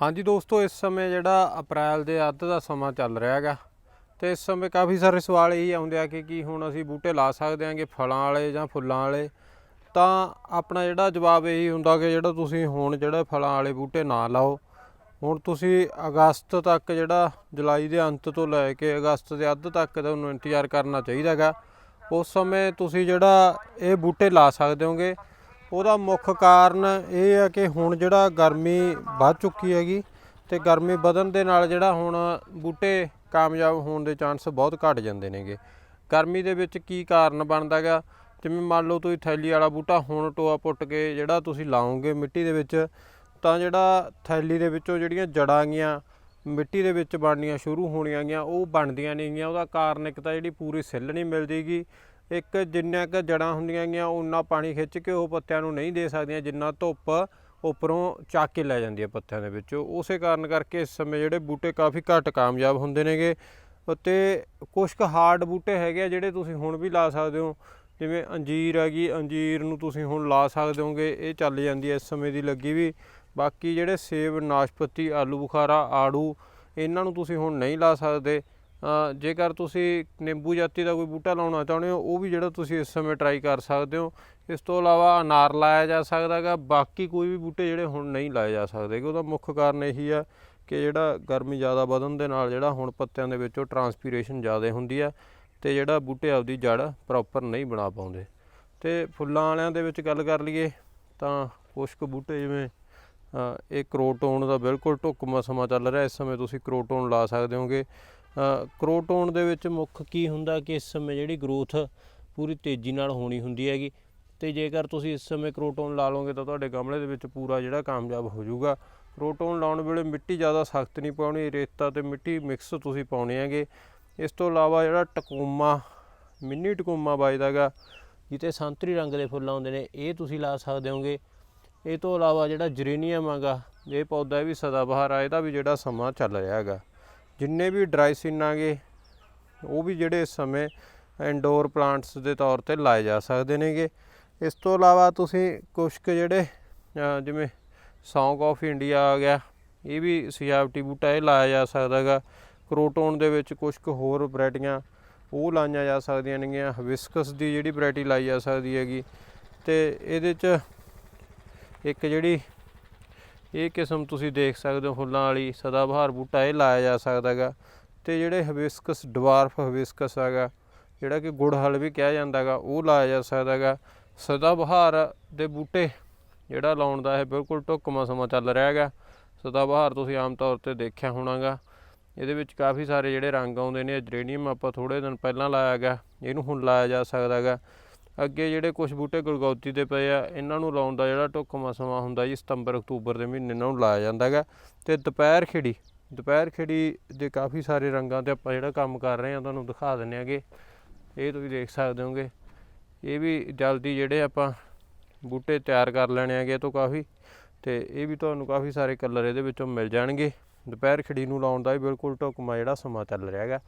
ਹਾਂਜੀ ਦੋਸਤੋ, ਇਸ ਸਮੇਂ ਜਿਹੜਾ ਅਪ੍ਰੈਲ ਦੇ ਅੱਧ ਦਾ ਸਮਾਂ ਚੱਲ ਰਿਹਾ ਹੈਗਾ ਤੇ ਇਸ ਸਮੇਂ ਕਾਫੀ ਸਾਰੇ ਸਵਾਲ ਇਹੀ ਆਉਂਦੇ ਆ ਕਿ ਕੀ ਹੁਣ ਅਸੀਂ ਬੂਟੇ ਲਾ ਸਕਦੇ ਹਾਂਗੇ ਫਲਾਂ ਵਾਲੇ ਜਾਂ ਫੁੱਲਾਂ ਵਾਲੇ? ਤਾਂ ਆਪਣਾ ਜਿਹੜਾ ਜਵਾਬ ਇਹੀ ਹੁੰਦਾ ਕਿ ਜਿਹੜਾ ਤੁਸੀਂ ਹੁਣ ਜਿਹੜਾ ਫਲਾਂ ਵਾਲੇ ਬੂਟੇ ਨਾ ਲਾਓ, ਹੁਣ ਤੁਸੀਂ ਅਗਸਤ ਤੱਕ ਜਿਹੜਾ ਜੁਲਾਈ ਦੇ ਅੰਤ ਤੋਂ ਲੈ ਕੇ ਅਗਸਤ ਦੇ ਅੱਧ ਤੱਕ ਤੁਹਾਨੂੰ ਇੰਤਜ਼ਾਰ ਕਰਨਾ ਚਾਹੀਦਾ ਹੈਗਾ। ਉਸ ਸਮੇਂ ਤੁਸੀਂ ਜਿਹੜਾ ਇਹ ਬੂਟੇ ਲਾ ਸਕਦੇ ਹੋਗੇ ਉਹਦਾ ਮੁੱਖ ਕਾਰਨ ਇਹ ਹੈ ਕਿ ਹੁਣ ਜਿਹੜਾ ਗਰਮੀ ਵੱਧ ਚੁੱਕੀ ਹੈਗੀ ਤੇ ਗਰਮੀ ਵਧਣ ਦੇ ਨਾਲ ਜਿਹੜਾ ਹੁਣ ਬੂਟੇ ਕਾਮਯਾਬ ਹੋਣ ਦੇ ਚਾਂਸ ਬਹੁਤ ਘਟ ਜਾਂਦੇ ਨੇਗੇ। ਗਰਮੀ ਦੇ ਵਿੱਚ ਕੀ ਕਾਰਨ ਬਣਦਾਗਾ ਜਿਵੇਂ ਮੰਨ ਲਓ ਤੁਸੀਂ ਥੈਲੀ ਵਾਲਾ ਬੂਟਾ ਹੁਣ ਟੋਆ ਪੁੱਟ ਕੇ ਜਿਹੜਾ ਤੁਸੀਂ ਲਾਓਗੇ ਮਿੱਟੀ ਦੇ ਵਿੱਚ, ਤਾਂ ਜਿਹੜਾ ਥੈਲੀ ਦੇ ਵਿੱਚੋਂ ਜਿਹੜੀਆਂ ਜੜਾਂ ਗੀਆਂ ਮਿੱਟੀ ਦੇ ਵਿੱਚ ਬਣਨੀਆਂ ਸ਼ੁਰੂ ਹੋਣੀਆਂ ਗੀਆਂ ਉਹ ਬਣਦੀਆਂ ਨਹੀਂ ਗੀਆਂ ਉਹਦਾ ਕਾਰਨ ਇੱਕ ਤਾਂ ਜਿਹੜੀ ਪੂਰੀ ਸਿੱਲ ਨਹੀਂ ਮਿਲਦੀਗੀ ਇੱਕ ਜਿੰਨਾ ਕੁ ਜੜਾਂ ਹੁੰਦੀਆਂ ਗੀਆਂ ਉਨਾ ਪਾਣੀ ਖਿੱਚ ਕੇ ਉਹ ਪੱਤਿਆਂ ਨੂੰ ਨਹੀਂ ਦੇ ਸਕਦੀਆਂ, ਜਿੰਨਾ ਧੁੱਪ ਉੱਪਰੋਂ ਚੱਕ ਕੇ ਲੈ ਜਾਂਦੀ ਹੈ ਪੱਤਿਆਂ ਦੇ ਵਿੱਚੋਂ। ਉਸੇ ਕਾਰਨ ਕਰਕੇ ਇਸ ਸਮੇਂ ਜਿਹੜੇ ਬੂਟੇ ਕਾਫੀ ਘੱਟ ਕਾਮਯਾਬ ਹੁੰਦੇ ਨੇਗੇ ਅਤੇ ਕੁਝ ਕੁ ਹਾਰਡ ਬੂਟੇ ਹੈਗੇ ਆ ਜਿਹੜੇ ਤੁਸੀਂ ਹੁਣ ਵੀ ਲਾ ਸਕਦੇ ਹੋ। ਜਿਵੇਂ ਅੰਜੀਰ ਹੈਗੀ, ਅੰਜੀਰ ਨੂੰ ਤੁਸੀਂ ਹੁਣ ਲਾ ਸਕਦੇ ਹੋਗੇ, ਇਹ ਚੱਲ ਜਾਂਦੀ ਹੈ ਇਸ ਸਮੇਂ ਦੀ ਲੱਗੀ ਵੀ। ਬਾਕੀ ਜਿਹੜੇ ਸੇਬ, ਨਾਸ਼ਪਤੀ, ਆਲੂ ਬੁਖਾਰਾ, ਆੜੂ, ਇਹਨਾਂ ਨੂੰ ਤੁਸੀਂ ਹੁਣ ਨਹੀਂ ਲਾ ਸਕਦੇ। ਜੇਕਰ ਤੁਸੀਂ ਨਿੰਬੂ ਜਾਤੀ ਦਾ ਕੋਈ ਬੂਟਾ ਲਾਉਣਾ ਚਾਹੁੰਦੇ ਹੋ, ਉਹ ਵੀ ਜਿਹੜਾ ਤੁਸੀਂ ਇਸ ਸਮੇਂ ਟਰਾਈ ਕਰ ਸਕਦੇ ਹੋ। ਇਸ ਤੋਂ ਇਲਾਵਾ ਅਨਾਰ ਲਾਇਆ ਜਾ ਸਕਦਾ ਹੈਗਾ, ਬਾਕੀ ਕੋਈ ਵੀ ਬੂਟੇ ਜਿਹੜੇ ਹੁਣ ਨਹੀਂ ਲਾਏ ਜਾ ਸਕਦੇ ਕਿ ਉਹਦਾ ਮੁੱਖ ਕਾਰਨ ਇਹੀ ਆ ਕਿ ਜਿਹੜਾ ਗਰਮੀ ਜ਼ਿਆਦਾ ਵਧਣ ਦੇ ਨਾਲ ਜਿਹੜਾ ਹੁਣ ਪੱਤਿਆਂ ਦੇ ਵਿੱਚੋਂ ਟਰਾਂਸਪੀਰੇਸ਼ਨ ਜ਼ਿਆਦਾ ਹੁੰਦੀ ਆ ਤੇ ਜਿਹੜਾ ਬੂਟੇ ਆਪਦੀ ਜੜ ਪ੍ਰੋਪਰ ਨਹੀਂ ਬਣਾ ਪਾਉਂਦੇ। ਤੇ ਫੁੱਲਾਂ ਵਾਲਿਆਂ ਦੇ ਵਿੱਚ ਗੱਲ ਕਰ ਲਈਏ ਤਾਂ ਕੁਛ ਕੁ ਬੂਟੇ ਜਿਵੇਂ ਇਹ ਕਰੋਟੋਨ ਦਾ ਬਿਲਕੁਲ ਢੁੱਕਵਾਂ ਸਮਾਂ ਚੱਲ ਰਿਹਾ, ਇਸ ਸਮੇਂ ਤੁਸੀਂ ਕਰੋਟੋਨ ਲਾ ਸਕਦੇ ਹੋਗੇ। ਕਰੋਟੋਨ ਦੇ ਵਿੱਚ ਮੁੱਖ ਕੀ ਹੁੰਦਾ ਕਿ ਇਸ ਸਮੇਂ ਜਿਹੜੀ ਗਰੋਥ ਪੂਰੀ ਤੇਜ਼ੀ ਨਾਲ ਹੋਣੀ ਹੁੰਦੀ ਹੈਗੀ। ਤੇ ਜੇਕਰ ਤੁਸੀਂ ਇਸ ਸਮੇਂ ਕਰੋਟੋਨ ਲਾ ਲਓਗੇ ਤਾਂ ਤੁਹਾਡੇ ਗਮਲੇ ਦੇ ਵਿੱਚ ਪੂਰਾ ਜਿਹੜਾ ਕਾਮਯਾਬ ਹੋ ਜਾਊਗਾ। ਕਰੋਟੋਨ ਲਾਉਣ ਵੇਲੇ ਮਿੱਟੀ ਜ਼ਿਆਦਾ ਸਖਤ ਨਹੀਂ ਪਾਉਣੀ, ਰੇਤਾ ਤੇ ਮਿੱਟੀ ਮਿਕਸ ਤੁਸੀਂ ਪਾਉਣੇ ਹੈਗੇ। ਇਸ ਤੋਂ ਇਲਾਵਾ ਜਿਹੜਾ ਟਕੋਮਾ, ਮਿੰਨੀ ਟਕੂਮਾ ਵੱਜਦਾਗਾ ਜਿੱਤੇ ਸੰਤਰੀ ਰੰਗ ਦੇ ਫੁੱਲ ਆਉਂਦੇ ਨੇ, ਇਹ ਤੁਸੀਂ ਲਾ ਸਕਦੇ ਹੋਗੇ। ਇਹ ਤੋਂ ਇਲਾਵਾ ਜਿਹੜਾ ਜਰੇਨੀਅਮ ਹੈਗਾ, ਇਹ ਪੌਦਾ ਵੀ ਸਦਾਬਹਾਰ ਆ, ਇਹਦਾ ਵੀ ਜਿਹੜਾ ਸਮਾਂ ਚੱਲ ਰਿਹਾ ਹੈਗਾ। ਜਿੰਨੇ ਵੀ ਡਰਾਈ ਆਗੇ, ਉਹ ਵੀ ਜਿਹੜੇ ਇਸ ਸਮੇਂ ਇਨਡੋਰ ਪਲਾਂਟਸ ਦੇ ਤੌਰ ਤੇ ਲਾਏ ਜਾ ਸਕਦੇ ਨੇਗੇ। ਇਸ ਤੋਂ ਇਲਾਵਾ ਤੁਸੀਂ ਕੁਛ ਕੁ ਜਿਹੜੇ ਜਿਵੇਂ ਸੌਂਗ ਆਫ ਇੰਡੀਆ ਆ ਗਿਆ, ਇਹ ਵੀ ਸਜਾਵਟੀ ਬੂਟਾ ਇਹ ਲਾਇਆ ਜਾ ਸਕਦਾ ਹੈਗਾ। ਕਰੋਟੋਨ ਦੇ ਵਿੱਚ ਕੁਛ ਕੁ ਹੋਰ ਵੈਰਾਈਟੀਆਂ ਉਹ ਲਾਈਆਂ ਜਾ ਸਕਦੀਆਂ ਨੇਗੀਆਂ। ਹਿਬਿਸਕਸ ਦੀ ਜਿਹੜੀ ਵੈਰਾਈਟੀ ਲਾਈ ਜਾ ਸਕਦੀ ਹੈਗੀ। ਤੇ ਇਹਦੇ 'ਚ ਇੱਕ ਜਿਹੜੀ ਇਹ ਕਿਸਮ ਤੁਸੀਂ ਦੇਖ ਸਕਦੇ ਹੋ ਫੁੱਲਾਂ ਵਾਲੀ, ਸਦਾਬਹਾਰ ਬੂਟਾ ਇਹ ਲਾਇਆ ਜਾ ਸਕਦਾ ਹੈਗਾ। ਤੇ ਜਿਹੜੇ ਹਬਿਸਕਸ, ਡਵਾਰਫ ਹਿਬਿਸਕਸ ਹੈਗਾ, ਜਿਹੜਾ ਕਿ ਗੁੜ ਹਲ ਵੀ ਕਿਹਾ ਜਾਂਦਾ ਹੈਗਾ, ਉਹ ਲਾਇਆ ਜਾ ਸਕਦਾ ਹੈਗਾ। ਸਦਾਬਹਾਰ ਦੇ ਬੂਟੇ ਜਿਹੜਾ ਲਾਉਣ ਦਾ ਇਹ ਬਿਲਕੁਲ ਢੁੱਕਵਾਂ ਸਮਾਂ ਚੱਲ ਰਿਹਾ ਹੈਗਾ। ਸਦਾਬਹਾਰ ਤੁਸੀਂ ਆਮ ਤੌਰ ਤੇ ਦੇਖਿਆ ਹੋਣਾਗਾ। ਇਹਦੇ ਵਿੱਚ ਕਾਫੀ ਸਾਰੇ ਜਿਹੜੇ ਰੰਗ ਆਉਂਦੇ ਨੇ ਜਰੇਨੀਅਮ ਆਪਾਂ ਥੋੜੇ ਦਿਨ ਪਹਿਲਾਂ ਲਾਇਆ ਹੈਗਾ, ਇਹਨੂੰ ਹੁਣ ਲਾਇਆ ਜਾ ਸਕਦਾ ਹੈਗਾ। ਅੱਗੇ ਜਿਹੜੇ ਕੁਝ ਬੂਟੇ ਗੁਰਗੌਤੀ ਦੇ ਪਏ ਆ, ਇਹਨਾਂ ਨੂੰ ਲਾਉਣ ਦਾ ਜਿਹੜਾ ਢੁੱਕਵਾਂ ਸਮਾਂ ਹੁੰਦਾ ਜੀ ਸਤੰਬਰ, ਅਕਤੂਬਰ ਦੇ ਮਹੀਨੇ ਇਹਨਾਂ ਨੂੰ ਲਾਇਆ ਜਾਂਦਾ ਹੈਗਾ। ਤੇ ਦੁਪਹਿਰ ਖਿੜੀ ਦੁਪਹਿਰ ਖਿੜੀ ਦੇ ਕਾਫੀ ਸਾਰੇ ਰੰਗਾਂ ਤੇ ਆਪਾਂ ਜਿਹੜਾ ਕੰਮ ਕਰ ਰਹੇ ਆ, ਤੁਹਾਨੂੰ ਦਿਖਾ ਦਿੰਨੇ ਆਗੇ। ਇਹ ਤੁਸੀਂ ਦੇਖ ਸਕਦੇ ਹੋਗੇ। ਇਹ ਵੀ ਜਲਦੀ ਜਿਹੜੇ ਆਪਾਂ ਬੂਟੇ ਤਿਆਰ ਕਰ ਲੈਣੇ ਹੈਗੇ ਇਹ ਤੋਂ ਕਾਫੀ। ਤੇ ਇਹ ਵੀ ਤੁਹਾਨੂੰ ਕਾਫੀ ਸਾਰੇ ਕਲਰ ਇਹਦੇ ਵਿੱਚੋਂ ਮਿਲ ਜਾਣਗੇ। ਦੁਪਹਿਰ ਖਿੜੀ ਨੂੰ ਲਾਉਣ ਦਾ ਵੀ ਬਿਲਕੁਲ ਢੁਕਮਾ ਜਿਹੜਾ ਸਮਾਂ ਚੱਲ ਰਿਹਾ ਹੈਗਾ।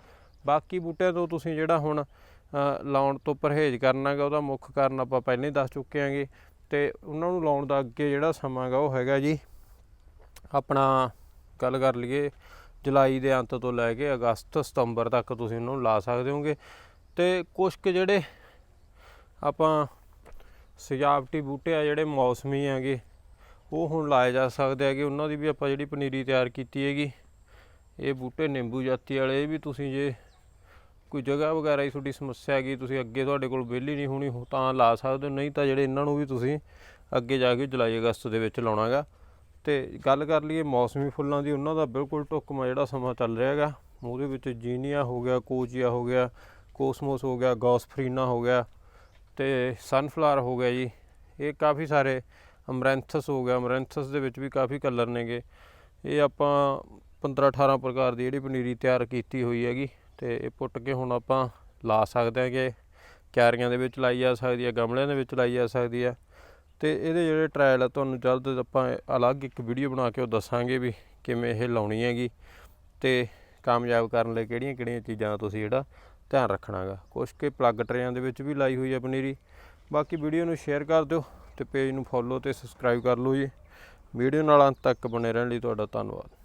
ਬਾਕੀ ਬੂਟਿਆਂ ਤੋਂ ਤੁਸੀਂ ਜਿਹੜਾ ਹੁਣ ਲਾਉਣ ਤੋਂ ਪਰਹੇਜ਼ ਕਰਨਾਗਾ, ਉਹਦਾ ਮੁੱਖ ਕਾਰਨ ਆਪਾਂ ਪਹਿਲਾਂ ਹੀ ਦੱਸ ਚੁੱਕੇ ਹਾਂਗੇ। ਤੇ ਉਹਨਾਂ ਨੂੰ ਲਾਉਣ ਦਾ ਅੱਗੇ ਜਿਹੜਾ ਸਮਾਂ ਗਾ ਉਹ ਹੈਗਾ ਜੀ ਆਪਣਾ ਗੱਲ ਕਰ ਲਈਏ, ਜੁਲਾਈ ਦੇ ਅੰਤ ਤੋਂ ਲੈ ਕੇ ਅਗਸਤ, ਸਤੰਬਰ ਤੱਕ ਤੁਸੀਂ ਉਹਨਾਂ ਨੂੰ ਲਾ ਸਕਦੇ ਹੋਗੇ। ਤੇ ਕੁਝ ਕੁ ਜਿਹੜੇ ਆਪਾਂ ਸਜਾਵਟੀ ਬੂਟੇ ਆ, ਜਿਹੜੇ ਮੌਸਮੀ ਹੈਗੇ, ਉਹ ਹੁਣ ਲਾਏ ਜਾ ਸਕਦੇ ਹੈਗੇ। ਉਹਨਾਂ ਦੀ ਵੀ ਆਪਾਂ ਜਿਹੜੀ ਪਨੀਰੀ ਤਿਆਰ ਕੀਤੀ ਹੈਗੀ, ਇਹ ਬੂਟੇ ਨਿੰਬੂ ਜਾਤੀ ਵਾਲੇ ਵੀ ਤੁਸੀਂ ਜੇ ਕੋਈ ਜਗ੍ਹਾ ਵਗੈਰਾ ਦੀ ਤੁਹਾਡੀ ਸਮੱਸਿਆ ਹੈਗੀ, ਤੁਸੀਂ ਅੱਗੇ ਤੁਹਾਡੇ ਕੋਲ ਵਿਹਲੀ ਨਹੀਂ ਹੋਣੀ ਹੋ- ਤਾਂ ਲਾ ਸਕਦੇ ਹੋ, ਨਹੀਂ ਤਾਂ ਜਿਹੜੇ ਇਹਨਾਂ ਨੂੰ ਵੀ ਤੁਸੀਂ ਅੱਗੇ ਜਾ ਕੇ ਜੁਲਾਈ ਅਗਸਤ ਦੇ ਵਿੱਚ ਲਾਉਣਾਗਾ। ਤੇ ਗੱਲ ਕਰ ਲਈਏ ਮੌਸਮੀ ਫੁੱਲਾਂ ਦੀ, ਉਹਨਾਂ ਦਾ ਬਿਲਕੁਲ ਢੁੱਕਵਾਂ ਜਿਹੜਾ ਸਮਾਂ ਚੱਲ ਰਿਹਾ ਹੈਗਾ। ਉਹਦੇ ਵਿੱਚ ਜੀਨੀਆ ਹੋ ਗਿਆ, ਕੋਚੀਆ ਹੋ ਗਿਆ, ਕੋਸਮੋਸ ਹੋ ਗਿਆ, ਗੌਸਫਰੀਨਾ ਹੋ ਗਿਆ, ਤੇ ਸਨਫਲਾਵਰ ਹੋ ਗਿਆ ਜੀ। ਇਹ ਕਾਫੀ ਸਾਰੇ ਅਮਰੈਂਥਸ ਹੋ ਗਿਆ, ਅਮਰੈਂਥਸ ਦੇ ਵਿੱਚ ਵੀ ਕਾਫੀ ਕਲਰ ਨੇਗੇ। ਇਹ ਆਪਾਂ 15 18 ਪ੍ਰਕਾਰ ਦੀ ਜਿਹੜੀ ਪਨੀਰੀ ਤਿਆਰ ਕੀਤੀ ਹੋਈ ਹੈਗੀ। ਤੇ ਇਹ ਪੁੱਟ ਕੇ ਹੁਣ ਆਪਾਂ ਲਾ ਸਕਦੇ ਹਾਂਗੇ ਕਿਆਰੀਆਂ ਦੇ ਵਿੱਚ ਲਾਈ ਜਾ ਸਕਦੀ ਹੈ, ਗਮਲਿਆਂ ਦੇ ਵਿੱਚ ਲਾਈ ਜਾ ਸਕਦੀ ਹੈ। ਤੇ ਇਹਦੇ ਜਿਹੜੇ ਟ੍ਰਾਇਲ ਆ, ਤੁਹਾਨੂੰ ਜਲਦ ਆਪਾਂ ਅਲੱਗ ਇੱਕ ਵੀਡੀਓ ਬਣਾ ਕੇ ਉਹ ਦੱਸਾਂਗੇ ਵੀ ਕਿਵੇਂ ਇਹ ਲਾਉਣੀ ਹੈਗੀ ਤੇ ਕਾਮਯਾਬ ਕਰਨ ਲਈ ਕਿਹੜੀਆਂ ਕਿਹੜੀਆਂ ਚੀਜ਼ਾਂ ਤੁਸੀਂ ਜਿਹੜਾ ਧਿਆਨ ਰੱਖਣਾਗਾ। ਕੁਛ ਕਿ ਪਲੱਗ ਟਰੇਆਂ ਦੇ ਵਿੱਚ ਵੀ ਲਾਈ ਹੋਈ ਹੈ ਪਨੀਰੀ। ਬਾਕੀ ਵੀਡੀਓ ਨੂੰ ਸ਼ੇਅਰ ਕਰ ਦਿਓ ਤੇ ਪੇਜ ਨੂੰ ਫੋਲੋ ਤੇ ਸਬਸਕ੍ਰਾਈਬ ਕਰ ਲਓ ਜੀ। ਵੀਡੀਓ ਨਾਲ ਅੰਤ ਤੱਕ ਬਣੇ ਰਹਿਣ ਲਈ ਤੁਹਾਡਾ ਧੰਨਵਾਦ।